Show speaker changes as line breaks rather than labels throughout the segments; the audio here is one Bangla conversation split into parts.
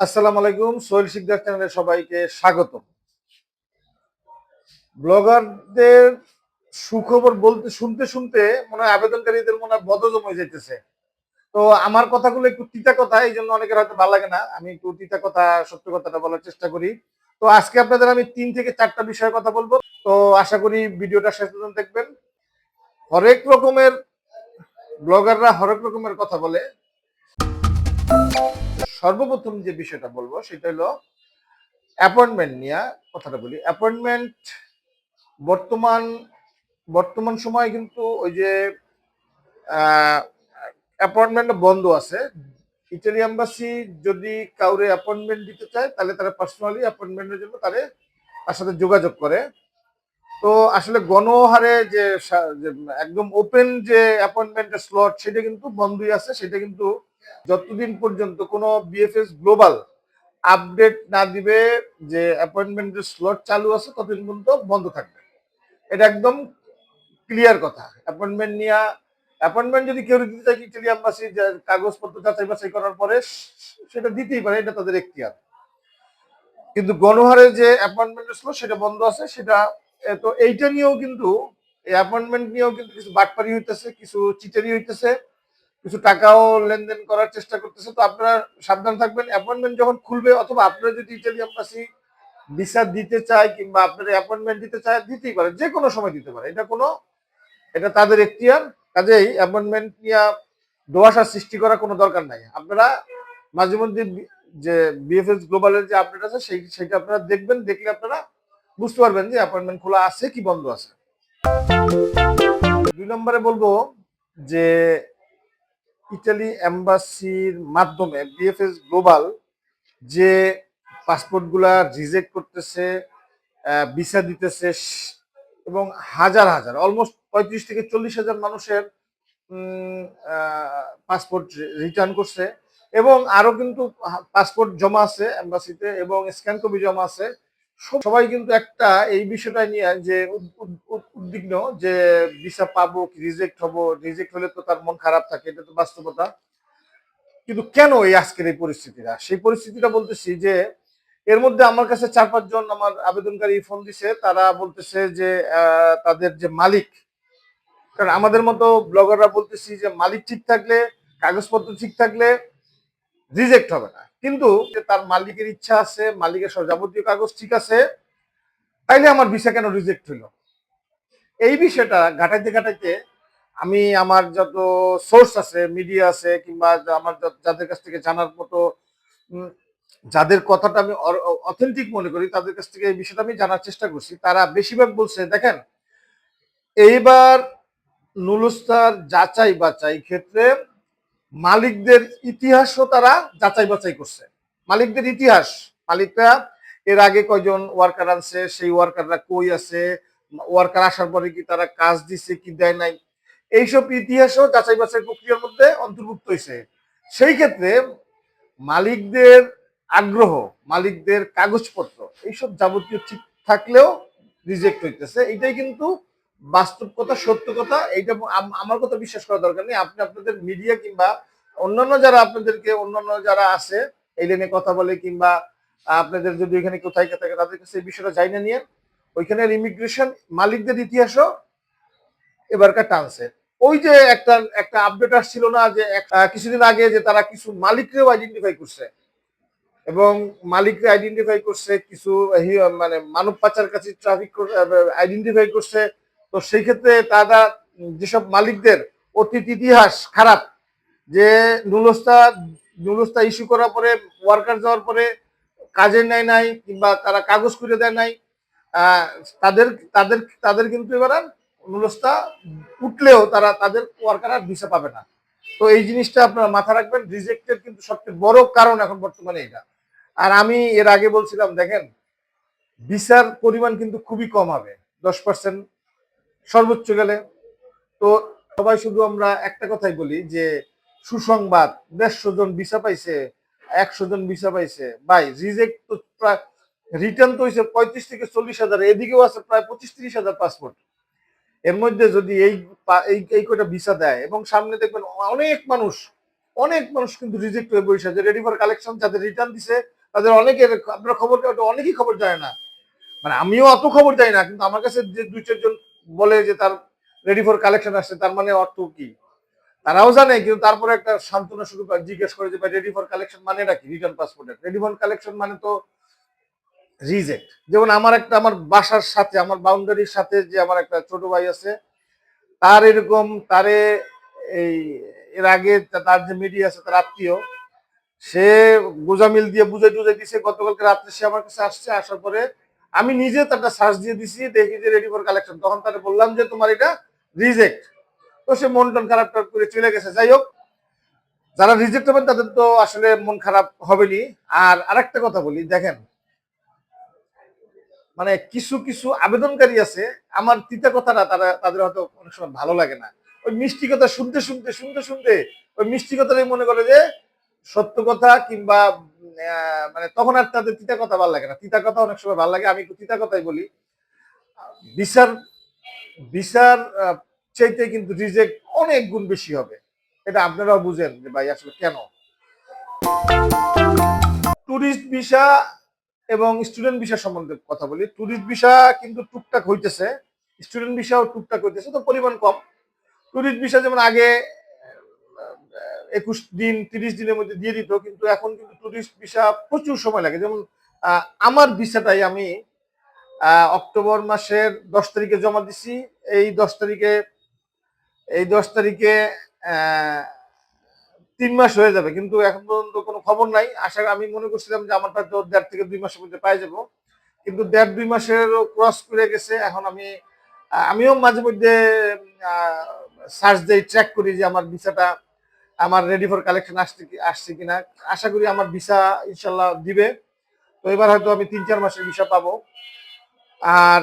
আসসালামু আলাইকুম, সোহেল শিকদার চ্যানেলে সবাইকে স্বাগত ব্লগারদের সুখবর বলতে, শুনতে শুনতে মনে হয় আবেদনকারীদের মনে হয় বদজম হয়ে যেতেছে তো আমার কথাগুলো একটু তিতা কথা, এই জন্য অনেকের হয়তো ভালো লাগে না। আমি একটু তিতা কথা, সত্য কথাটা বলার চেষ্টা করি। তো আজকে আপনাদের আমি তিন থেকে চারটা বিষয়ে কথা বলব। তো আশা করি ভিডিওটা শেষ পর্যন্ত দেখবেন। হরেক রকমের ব্লগাররা হরেক রকমের কথা বলে। সর্বপ্রথম যে বিষয়টা বলব সেটা হলো অ্যাপয়েন্টমেন্ট নিয়ে কথাটা বলি। অ্যাপয়েন্টমেন্ট বর্তমান বর্তমান সময়ে কিন্তু ওই যে অ্যাপয়েন্টমেন্ট বন্ধ আছে। ইটালি এম্বাসি যদি কাউরে অ্যাপয়েন্টমেন্ট দিতে চায়, তাহলে তারা পার্সোনালি অ্যাপয়েন্টমেন্টের জন্য তারে, তার সাথে যোগাযোগ করে। তো আসলে গণহারে যে একদম ওপেন যে অ্যাপয়েন্টমেন্টের স্লট সেটা কিন্তু বন্ধই আছে। সেটা কিন্তু যতদিন পর্যন্ত কোনো বিএফএস গ্লোবাল আপডেট না দিবে, যে অ্যাপয়েন্টমেন্টের স্লট চালু আছে, ততদিন পর্যন্ত বন্ধ থাকবে। এটা একদম ক্লিয়ার কথা। অ্যাপয়েন্টমেন্ট নিয়ে অ্যাপয়েন্টমেন্ট যদি কেউ দিতে চায় ইটালি অ্যাম্বাসি কাগজপত্র যাচাই বাছাই করার পরে, সেটা দিতেই পারে, এটা তাদের এখতিয়ার। কিন্তু গণহারে যে অ্যাপয়েন্টমেন্টের স্লট সেটা বন্ধ আছে, সেটা তো এইটা নিয়েও কিন্তু অ্যাপয়েন্টমেন্ট নিয়েও কিন্তু কিছু বাটপারি হইতেছে, কিছু চিটারি হইতেছে। কিছু টাকাও লেনদেন করার চেষ্টা করতেছে, তো আপনারা সাবধান থাকবেন। অ্যাপয়েন্টমেন্ট যখন খুলবে, অথবা আপনারা যদি ইটালি এম্বাসি ভিসা দিতে চায় কিংবা আপনারা অ্যাপয়েন্টমেন্ট দিতে চায়, দিতেই পারে যে কোনো সময় দিতে পারে। এটা কোনো, এটা তাদের এখতিয়ার। কাজেই অ্যাপয়েন্টমেন্ট নিয়ে দোয়াশা সৃষ্টি করার কোনো দরকার নাই। আপনারা মাঝে মধ্যে যে বিএফএস গ্লোবালের যে আপডেট আছে, সেই, সেটা আপনারা দেখবেন, দেখলে আপনারা বুঝতে পারবেন যে অ্যাপয়েন্টমেন্ট খোলা আছে কি বন্ধ আছে। দুই নম্বরে বলব যে ইটালি এম্বাসির মাধ্যমে বিএফএস গ্লোবাল যে পাসপোর্টগুলা রিজেক্ট করতেছে ভিসা দিতেছে, এবং হাজার হাজার অলমোস্ট পঁয়ত্রিশ থেকে চল্লিশ হাজার মানুষের পাসপোর্ট রিটার্ন করছে। এবং আরও কিন্তু পাসপোর্ট জমা আছে এম্বাসিতে, এবং স্ক্যান কপি জমা আছে। সবাই কিন্তু একটা এই বিষয়টা নিয়ে যে উদ- উদ- উদ- উদ্বিগ্ন যে ভিসা পাবো কি রিজেক্ট হব রিজেক্ট হলে তো তার মন খারাপ থাকে, এটা তো বাস্তবতা। কিন্তু কেন এই আজকের এই পরিস্থিতিটা? সেই পরিস্থিতিটা বলতেছি যে এর মধ্যে আমার কাছে চার পাঁচজন আমার আবেদনকারী ফোন দিছে, তারা বলতেছে যে তাদের যে মালিক, কারণ আমাদের মতো ব্লগাররা বলতেছি যে মালিক ঠিক থাকলে, কাগজপত্র ঠিক থাকলে রিজেক্ট হবে না। কিন্তু তার মালিকের ইচ্ছা আছে, মালিকের যাবতীয় কাগজ ঠিক আছে, তাইলে আমার ভিসা কেন রিজেক্ট হলো এই বিষয়টা ঘাটাইতে ঘাটাইতে আমি আমার যত সোর্স আছে মিডিয়া আছে, কিংবা আমার যাদের কাছ থেকে জানার মতো যাদের কথাটা আমি অথেন্টিক মনে করি, তাদের কাছ থেকে এই বিষয়টা আমি জানার চেষ্টা করছি। তারা বেশিরভাগ বলছে, দেখেন, এইবার নুলুস্তার যাচাই বাছাই ক্ষেত্রে মালিকদের ইতিহাসও তারা যাচাই বাছাই করছে। মালিকদের ইতিহাস। মালিকরা এর আগে কয়জন ওয়ার্কার আনছে, সেই ওয়ার্কাররা কই আছে ওয়ার্কার আসার পরে কি তারা কাজ দিছে কি দেয় নাই? এইসব ইতিহাসও যাচাই বাছাই প্রক্রিয়ার মধ্যে অন্তর্ভুক্ত হয়েছে। সেই ক্ষেত্রে মালিকদের আগ্রহ, মালিকদের কাগজপত্র, এইসব যাবতীয় ঠিক থাকলেও রিজেক্ট হইতেছে। এটাই কিন্তু বাস্তব কথা, সত্য কথা, এইটা আমার কথা বিশ্বাস করা দরকার নেই। আপনি আপনাদের মিডিয়া কিংবা অন্যান্য যারা আপনাদেরকে, অন্যান্য যারা আছে, এই লাইনে কথা বলে কিংবা আপনাদের যদি এখানে কোথায় থাকে তাদের কাছে এই বিষয়টা যাই না নিয়ে ওইখানের ইমিগ্রেশন মালিকদের ইতিহাসও এবারকার টানছে। ওই যে একটা একটা আপডেট আসছিল না যে কিছুদিন আগে যে তারা কিছু মালিককেও আইডেন্টিফাই করছে এবং মালিককে আইডেন্টিফাই করছে, কিছু মানে মানব পাচার কাছে ট্রাফিক আইডেন্টিফাই করছে তো সেই ক্ষেত্রে তারা যেসব মালিকদের অতীত ইতিহাস খারাপ, যে নুলস্তা নুলস্তা ইস্যু করার পরে ওয়ার্কার যাওয়ার পরে কাজে নেয় নাই কিংবা তারা কাগজ করে দেয় নাই তাদের তাদের তাদের কিন্তু এবার নুলস্তা উঠলেও তারা তাদের ওয়ার্কার আর ভিসা পাবে না। তো এই জিনিসটা আপনারা মাথা রাখবেন রিজেক্টের কিন্তু সবচেয়ে বড় কারণ এখন বর্তমানে এটা। আর আমি এর আগে বলছিলাম, দেখেন ভিসার পরিমাণ কিন্তু খুবই কম হবে, দশ পার্সেন্ট সর্বোচ্চ গেলে। তো সবাই শুধু আমরা একটা কথাই বলি যে, সুসংবাদ, দেড়শো জন ভিসা পাইছে, একশো জন ভিসা পাইছে। ভাই রিজেক্ট তো প্রায় রিটার্ন তো হয়েছে পঁয়ত্রিশ থেকে চল্লিশ হাজার, এদিকেও আছে প্রায় পঁচিশ তিরিশ হাজার পাসপোর্ট এর মধ্যে যদি এই এই কটা ভিসা দেয়, এবং সামনে দেখবেন অনেক মানুষ অনেক মানুষ কিন্তু রিজেক্ট হয়ে বসে যে রেডি ফর কালেকশন যাদের রিটার্ন দিছে, তাদের অনেকের আপনার খবর, অনেকেই খবর জানে না। মানে আমিও অত খবর জানি না, কিন্তু আমার কাছে যে দুই, চারজন বলে যে তার রেডি ফর কালেকশন আসছে, তার মানে অর্থ কি? তারাও জানে, কিন্তু তারপরে একটা সান্ত্বনা শুরু জিজ্ঞেস করে যে রেডি ফর কালেকশন মানেটা কি? রিটার্ন পাসপোর্টের রেডি ফর কালেকশন মানে তো রিজেক্ট যেমন আমার একটা, আমার বাসার সাথে, আমার বাউন্ডারির সাথে যে আমার একটা ছোট ভাই আছে, তার এরকম, তারে এই, এর আগে তার যে মিডিয়া আছে, তার আত্মীয়, সে গোজামিল দিয়ে বুঝে টুঝে দিছে। গতকালকে রাত্রে সে আমার কাছে আসছে, আসার পরে আমি নিজে তারটা সার্চ দিয়ে দিছি, দেখি যে রেডি ফর কালেকশন তখন তাকে বললাম যে, তোমার এটা রিজেক্ট তো সে মন টন খারাপ টাপ করে চলে গেছে। যাই হোক, যারা রিজেক্ট হবেন তাদের তো আসলে মন খারাপ হবেনি আর আরেকটা কথা বলি, দেখেন মানে কিছু কিছু আবেদনকারী আছে, আমার তিতা কথাটা তারা, তাদের হয়তো অনেক সময় ভালো লাগে না। ওই মিষ্টি কথা শুনতে শুনতে শুনতে শুনতে, ওই মিষ্টি কথাটাই মনে করে যে, সত্য কথা কিংবা মানে তখন আর তাদের তিতা কথা ভালো লাগে না। তিতা কথা অনেক সময় ভালো লাগে, আমি একটু তিতা কথাই বলি। বিচার বিচার চাইতে কিন্তু রিজেক্ট অনেক গুণ বেশি হবে। এটা আপনারাও বুঝেন যে ভাই আসলে কেন? টুরিস্ট ভিসা এবং স্টুডেন্ট ভিসা সম্বন্ধে কথা বলি। টুরিস্ট ভিসা কিন্তু টুকটাক হইতেছে। স্টুডেন্ট ভিসাও টুকটাক হইতেছে, তো পরিমাণ কম। টুরিস্ট ভিসা যেমন আগে একুশ দিন, তিরিশ দিনের মধ্যে দিয়ে দিত, কিন্তু এখন কিন্তু টুরিস্ট ভিসা প্রচুর সময় লাগে। যেমন আমার ভিসাটাই আমি অক্টোবর মাসের দশ তারিখে জমা দিছি। এই দশ তারিখে, এই দশ তারিখে তিন মাস হয়ে যাবে, কিন্তু এখন পর্যন্ত কোনো খবর নাই। আশা, আমি মনে করছিলাম যে আমারটা তো দেড় থেকে দুই মাসের মধ্যে পাই যাব। কিন্তু দেড়, দুই মাসেরও ক্রস করে গেছে। এখন আমি আমিও মাঝে মধ্যে সার্চ দেই ট্র্যাক করি যে আমার ভিসাটা আমার রেডি ফর কালেকশন আসছে কি আসছে কিনা। আশা করি আমার ভিসা ইনশাল্লাহ দিবে। তো এবার হয়তো আমি তিন, চার মাসের ভিসা পাবো। আর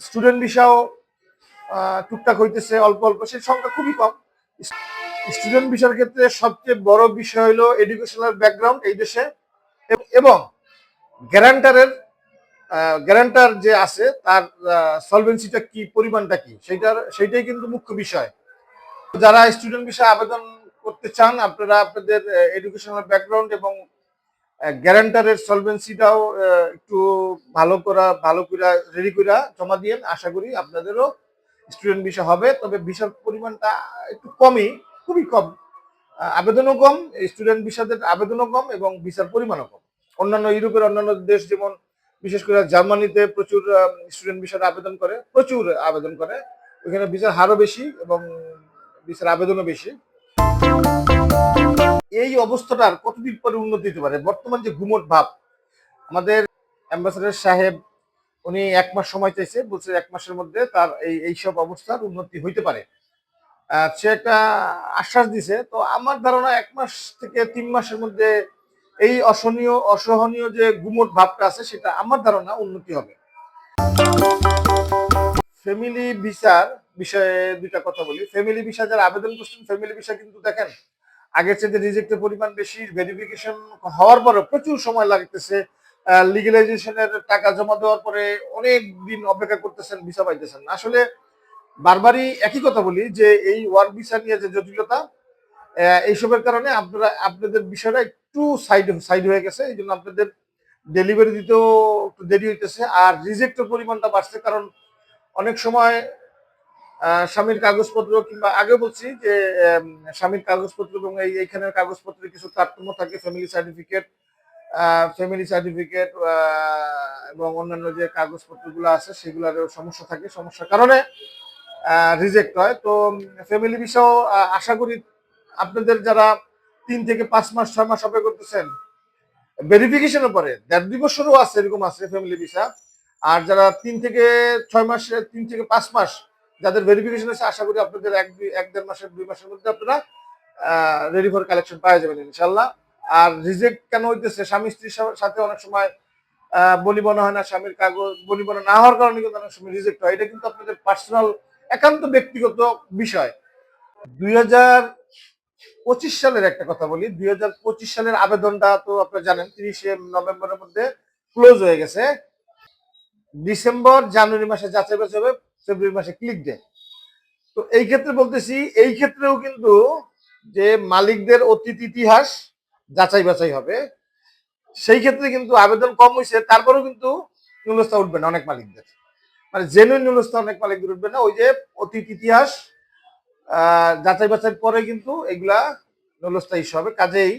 স্টুডেন্ট ভিসাও টুকটাক হইতেছে, অল্প অল্প। সেই সংখ্যা খুবই কম। স্টুডেন্ট ভিসার ক্ষেত্রে সবচেয়ে বড় বিষয় হলো এডুকেশনাল ব্যাকগ্রাউন্ড এই দেশে। এবং গ্যারান্টারের গ্যারান্টার যে আছে, তার সলভেন্সিটা কি, পরিমাণটা কি, সেইটার, সেইটাই কিন্তু মুখ্য বিষয়। যারা স্টুডেন্ট বিষয়ে আবেদন করতে চান, আপনারা আপনাদের এডুকেশনাল ব্যাকগ্রাউন্ড এবং গ্যারান্টারের সলভেন্সিটাও একটু ভালো করা, ভালো করে রেডি করে জমা দিয়েন। আশা করি আপনাদেরও স্টুডেন্ট ভিসা হবে, তবে ভিসার পরিমাণটা একটু কমই, খুবই কম। আবেদনও কম স্টুডেন্ট ভিসাদের আবেদনও কম এবং ভিসার পরিমাণও কম। অন্যান্য ইউরোপের অন্যান্য দেশ যেমন, বিশেষ করে জার্মানিতে প্রচুর স্টুডেন্ট ভিসার আবেদন করে, প্রচুর আবেদন করে। ওখানে ভিসার হারও বেশি এবং ভিসার আবেদনও বেশি। এই অবস্থাটার কতদিন পরে উন্নতি হতে পারে? বর্তমান যে গুমট ভাব, আমাদের অ্যাম্বাসেডর সাহেব, উনি এক মাস সময় চাইছে, বলছে এক মাসের মধ্যে তার এই এইসব অবস্থার উন্নতি হইতে পারে। সে একটা আশ্বাস দিছে। তো আমার ধারণা এক মাস থেকে তিন মাসের মধ্যে এই অসহনীয় অসহনীয় যে গুমট ভাবটা আছে, সেটা আমার ধারণা উন্নতি হবে। ফ্যামিলি ভিসার বিষয়ে দুইটা কথা বলি। ফ্যামিলি ভিসা যারা আবেদন করছেন ফ্যামিলি ভিসা কিন্তু দেখেন, আগের চেয়ে রিজেক্টের পরিমাণ বেশি ভেরিফিকেশন হওয়ার পরে প্রচুর সময় লাগতেছে। লিগেলাইজেশনের টাকা জমা দেওয়ার পরে অনেক দিন অপেক্ষা করতেছেন ভিসা পাইতেছেন আসলে বারবারই একই কথা বলি যে এই ওয়ার্ক ভিসা নিয়ে যে জটিলতা এইসবের কারণে আপনারা, আপনাদের বিষয়টা একটু সাইড সাইড হয়ে গেছে। এই জন্য আপনাদের ডেলিভারি দিতেও একটু দেরি হইতেছে। আর রিজেক্টের পরিমাণটা বাড়ছে কারণ অনেক সময় স্বামীর কাগজপত্র কিংবা আগে বলছি যে স্বামীর কাগজপত্র এবং এই এইখানের কাগজপত্রে কিছু তারতম্য থাকে ফ্যামিলি সার্টিফিকেট ফ্যামিলি সার্টিফিকেট এবং অন্যান্য যে কাগজপত্রগুলো আছে সেগুলোর সমস্যা থাকে। সমস্যার কারণে রিজেক্ট হয়। তো ফ্যামিলি বিষয় আশা করি আপনাদের যারা তিন থেকে পাঁচ মাস, ছয় মাস অপেক্ষা করতেছেন ভেরিফিকেশনের পরে দেড় দুই বছরও আছে, এরকম আছে ফ্যামিলি ভিসা আর যারা তিন থেকে ছয় মাস, তিন থেকে পাঁচ মাস যাদের ভেরিফিকেশন আছে, আশা করি আপনাদের এক এক দেড় মাসের, দুই মাসের মধ্যে আপনারা রেডি ফর কালেকশন পাওয়া যাবেন ইনশাল্লাহ আর রিজেক্ট কেন হইতেছে? স্বামী স্ত্রীর সাথে অনেক সময় মনে হয় না, স্বামীর কাগজ বলি মনে না হওয়ার কারণে কিন্তু অনেক সময় রিজেক্ট হয়। এটা কিন্তু আপনাদের পার্সোনাল একান্ত ব্যক্তিগত বিষয়। দুই পঁচিশ সালের একটা কথা বলি। দুই হাজার পঁচিশ সালের আবেদনটা তো আপনারা জানেন, তিরিশে নভেম্বরের মধ্যে ক্লোজ হয়ে গেছে। ডিসেম্বর, জানুয়ারি মাসে যাচাই বাছাই হবে। ফেব্রুয়ারি মাসে ক্লিক দেয়। তো এই ক্ষেত্রে বলতেছি, এই ক্ষেত্রেও কিন্তু যে মালিকদের অতীত ইতিহাস যাচাই বাছাই হবে, সেই ক্ষেত্রে কিন্তু আবেদন কম হয়েছে তারপরেও কিন্তু নুলস্থা উঠবে না অনেক মালিকদের। মানে জেনুইন নুলস্থা অনেক মালিকদের উঠবে না, ওই যে অতীত ইতিহাস যাচাই বাছাই পরে কিন্তু এগুলা নুলস্থা ইস্যু হবে। কাজেই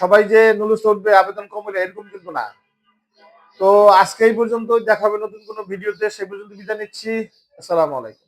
সবাই যে নুলস্থা উঠবে, আবেদন কম হলে এরকম কিন্তু না। তো আজকে এই পর্যন্ত দেখাবে নতুন কোনো ভিডিওতে। সে পর্যন্ত বিদায় নিচ্ছি। আসসালামু আলাইকুম।